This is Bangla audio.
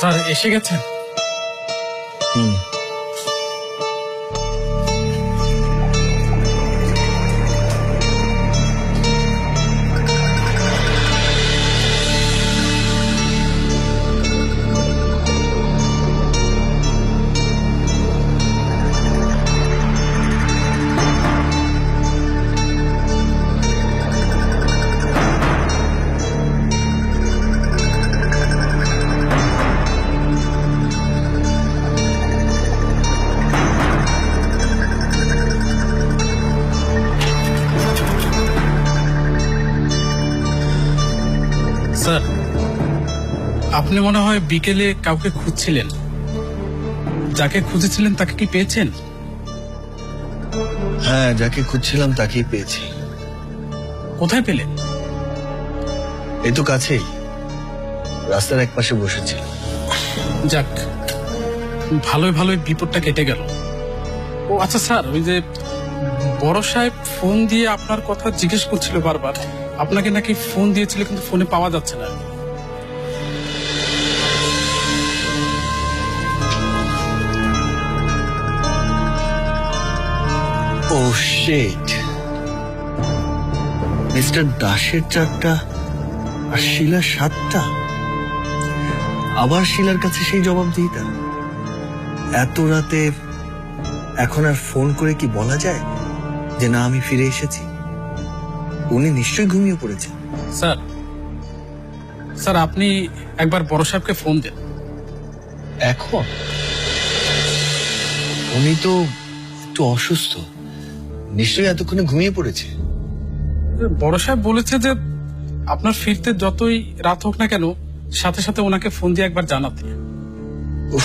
স্যার এসে গেছেন? হুম। স্যার আপনি মনে হয় বিকেলে কাউকে খুঁজছিলেন। যাকে খুঁজেছিলেন তাকে কি পেয়েছেন? হ্যাঁ যাকে খুঁজছিলাম তাকেই পেয়েছি। কোথায় পেলেন এই তো কাছেই। রাস্তার এক পাশে বসেছিল যাক ভালোই ভালোই বিপদটা কেটে গেল। ও আচ্ছা স্যার ওই যে বড় সাহেব ফোন দিয়ে আপনার কথা জিজ্ঞেস করছিল বারবার। আপনাকে নাকি ফোন দিয়েছিল, কিন্তু ফোনে পাওয়া যাচ্ছে না। ও শেট মিস্টার দাসের চারটা আর শিলার সাতটা। আবার শিলার কাছে সেই জবাব দিইতা এত রাতে এখন আর ফোন করে কি বলা যায়? যে না আমি ফিরে এসেছি। উনি নিশ্চয়ই ঘুমিয়ে পড়েছেন। স্যার স্যার আপনি একবার বড় সাহেবকে ফোন দেন। এখন? উনি তো একটু অসুস্থ। নিশ্চয়ই এতক্ষণে ঘুমিয়ে পড়েছে। বড় সাহেব বলেছে যে আপনার ফিরতে যতই রাত হোক না কেন সাথে সাথে ওনাকে ফোন দিয়ে একবার জানাতে। উফ